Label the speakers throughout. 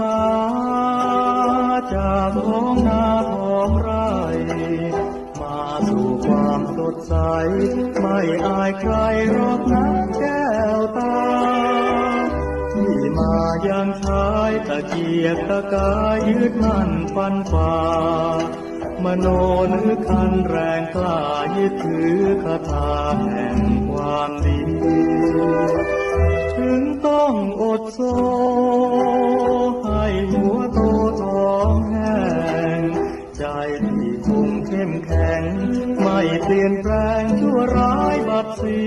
Speaker 1: มาจากท้องนาท้องไร่มาสู่ความสดใส ไม่อายใครรอกนะแก้วตา ที่มายังชายตะเกียกตะกายยึดมั่นฟันฝ่ามโนนึกคันแรงกล้ายึดถือคาถาแห่งความดี ถึงต้องอดโซ ที่คงเข้มแข็ง ไม่เปลี่ยนแปลงชั่วร้ายบัดสี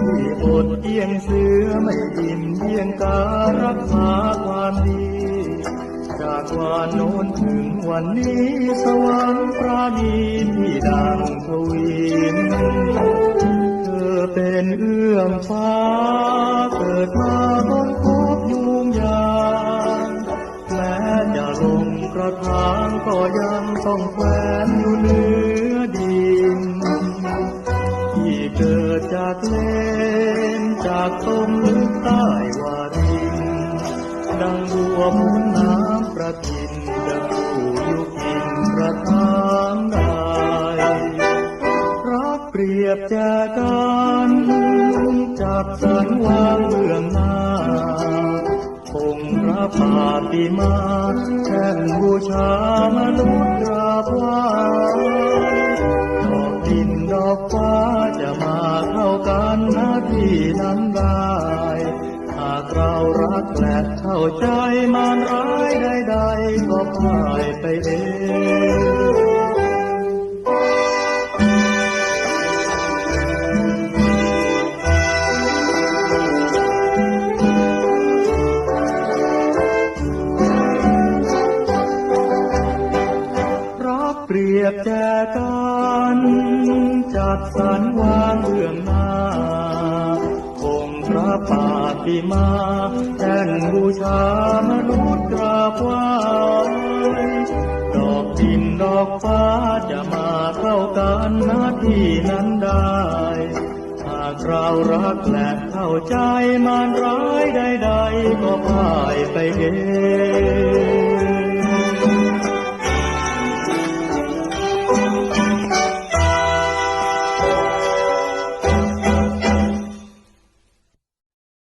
Speaker 1: ที่อดเยี่ยงเสือไม่อิ่มเยี่ยงการรักษาความดี จากวันโน้นถึงวันนี้สวรรค์ปราณีที่ดังทวินเธอเป็นเอื้อมฟ้าเกิดมาบน กระถางก็ยังต้องแขวนอยู่เหนือดินที่เกิดจากเลนจากตมลึกใต้วาริน ดังบัวมุนน้ำประทินดังผู้ยุกินกระทางใดรักเปรียบแจกันจับสันวางเบื้องหน้า พระปาติมาแท่นบูชามนุษย์ราบไหว้ดอกดินดอกฟ้าจะมาเข้ากันหน้าที่นั้นได้หากเรารักและเข้าใจมันร้ายใดๆก็พ่ายไปเอง เปรียบแจกันจัดสรรวางเบื้องหน้าองค์พระปาติมาแท่นบูชามนุษย์กราบไหว้ดอกดินดอกฟ้าจะมาเข้ากันหน้าที่นั้นได้หากเรารักและเข้าใจมันร้ายใดๆก็พ่ายไปเอง